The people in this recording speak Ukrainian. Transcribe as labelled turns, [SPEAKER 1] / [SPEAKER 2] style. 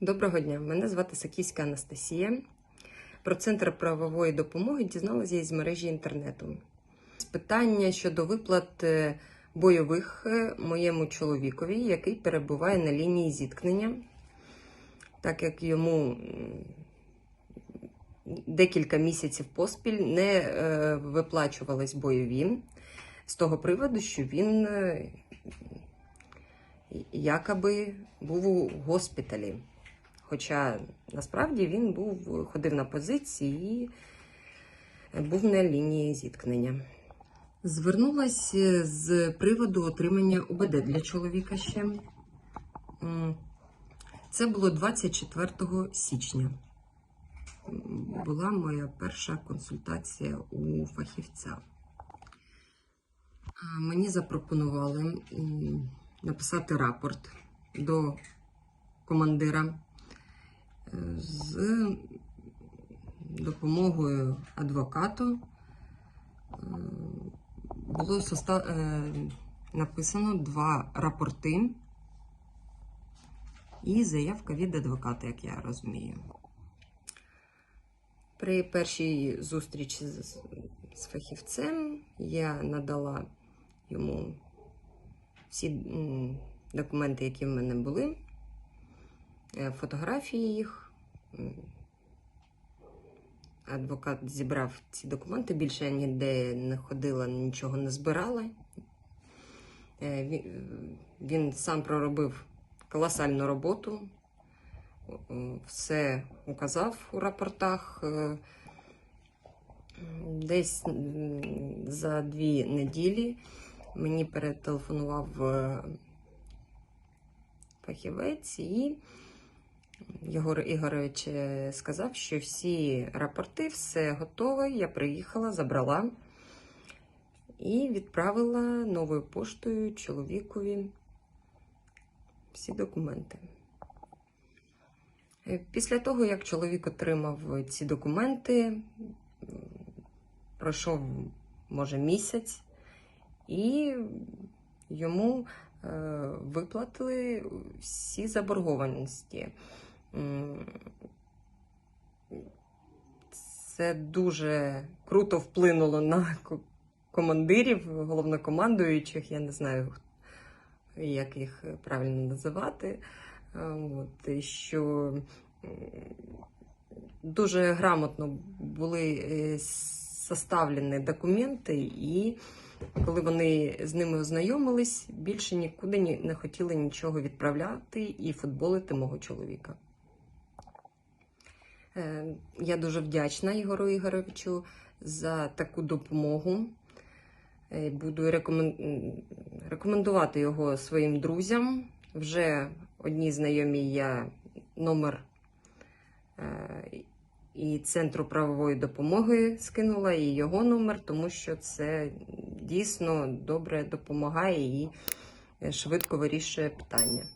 [SPEAKER 1] Доброго дня, мене звати Сакійська Анастасія. Про центр правової допомоги дізналася із мережі інтернету. Питання щодо виплат е, бойових е, моєму чоловікові, який перебуває на лінії зіткнення, так як йому декілька місяців поспіль не е, виплачувались бойові з того приводу, що він якоби був у госпіталі. Хоча насправді він був, ходив на позиції і був на лінії зіткнення. Звернулася з приводу отримання УБД для чоловіка ще. Це було 24 січня. Була моя перша консультація у фахівця. Мені запропонували написати рапорт до командира е, з допомогою адвокату. Е, Було е, написано два рапорти і заявка від адвоката, як я розумію. При першій зустрічі з, з фахівцем я надала йому всі документи, які в мене були, фотографії їх. Адвокат зібрав ці документи, більше я ніде не ходила, нічого не збирала. Е, Він сам проробив колосальну роботу, Е, все указав у рапортах. Е, Десь за дві неділі мені перетелефонував е, фахівець і Єгор Ігорович е, сказав, що всі рапорти, все готове. Я приїхала, забрала і відправила новою поштою чоловікові всі документи. Е, Після того, як чоловік отримав ці документи, пройшов, може, місяць, і йому е, виплатили всі заборгованості. Це дуже круто вплинуло на командирів, головнокомандуючих. Я не знаю, як їх правильно називати. Е, От, що дуже грамотно були е, составлені документи, і коли вони з ними ознайомились, більше нікуди ні- не хотіли нічого відправляти і футболити мого чоловіка. Е, Я дуже вдячна Ігору Ігоровичу за таку допомогу. Е, Буду рекомендувати його своїм друзям. Вже одній знайомій я номер е, і Центру правової допомоги скинула, і його номер, тому що це дійсно добре допомагає і швидко вирішує питання.